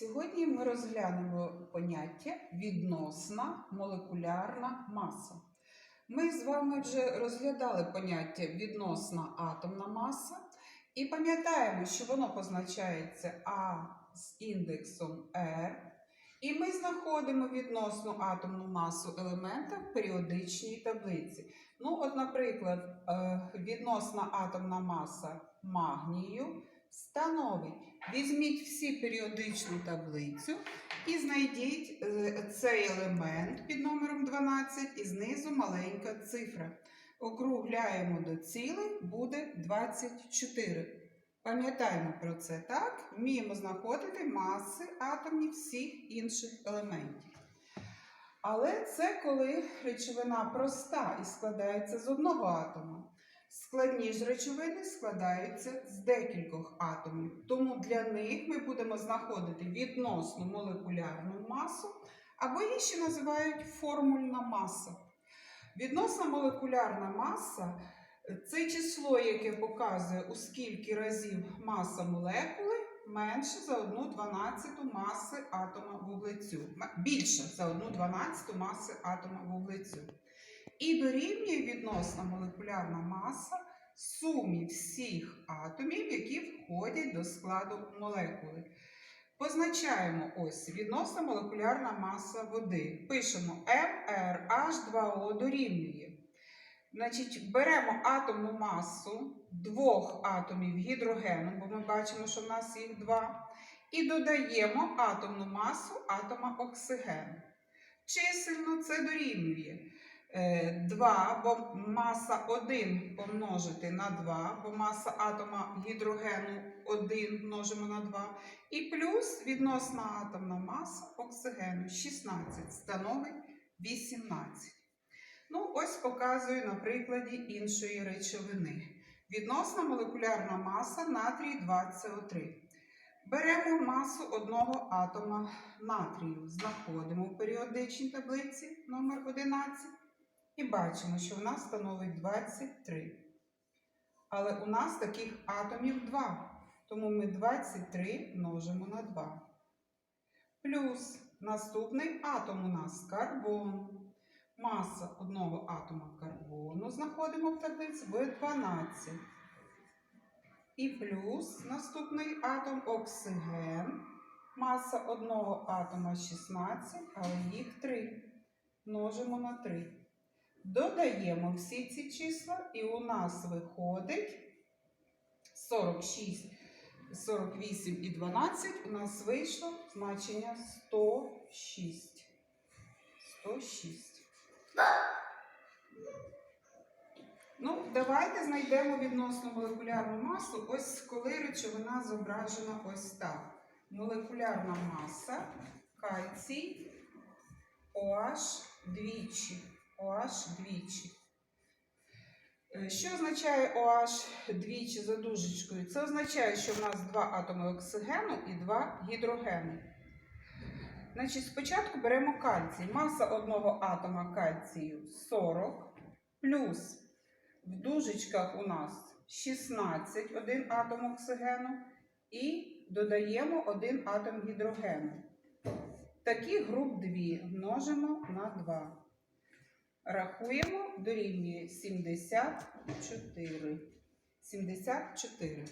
Сьогодні ми розглянемо поняття відносна молекулярна маса. Ми з вами вже розглядали поняття відносна атомна маса і пам'ятаємо, що воно позначається А з індексом R. І ми знаходимо відносну атомну масу елемента в періодичній таблиці. Ну, от, наприклад, е, відносна атомна маса магнію становить. Візьміть всі періодичну таблицю і знайдіть е, цей елемент під номером 12 і знизу маленька цифра. Округляємо до цілих, буде 24. Пам'ятаємо про це, так? Вміємо знаходити маси атомів всіх інших елементів. Але це коли речовина проста і складається з одного атома. Складні ж речовини складаються з декількох атомів. Тому для них ми будемо знаходити відносну молекулярну масу, або її ще називають формульна маса. Відносна молекулярна маса це число, яке показує, у скільки разів маса молекули менше за 1 дванадцяту маси атома вуглецю. Більше за 1 дванадцяту маси атома вуглецю. І дорівнює відносна молекулярна маса сумі всіх атомів, які входять до складу молекули. Позначаємо ось відносна молекулярна маса води. Пишемо MRH2O дорівнює. Значить, беремо атомну масу двох атомів гідрогену, бо ми бачимо, що в нас їх два, і додаємо атомну масу атома оксигену. Чисельно це дорівнює 2, бо маса 1 помножити на 2, бо маса атома гідрогену 1 множимо на 2, і плюс відносна атомна маса оксигену 16 становить 18. Ну, ось показую на прикладі іншої речовини. Відносна молекулярна маса натрій 2СО3. Беремо масу одного атома натрію, знаходимо в періодичній таблиці номер 11 і бачимо, що в нас становить 23. Але у нас таких атомів 2, тому ми 23 множимо на 2. Плюс наступний атом у нас карбон. Маса одного атома карбону знаходимо в таблиці буде 12. І плюс наступний атом оксиген. Маса одного атома 16, але їх 3. Множимо на 3. Додаємо всі ці числа, і у нас виходить 46, 48 і 12. У нас вийшло значення 106. 106. Ну, давайте знайдемо відносну молекулярну масу, ось коли речовина зображена ось так. Молекулярна маса кальцій OH двічі. OH двічі. Е, Що означає OH двічі за дужечкою? Це означає, що в нас два атоми оксигену і два гідрогену. Значить, спочатку беремо кальцій. Маса одного атома кальцію 40, плюс в дужечках у нас 16, один атом оксигену, і додаємо один атом гідрогену. Таких груп 2 множимо на 2. Рахуємо, дорівнює 74. 74.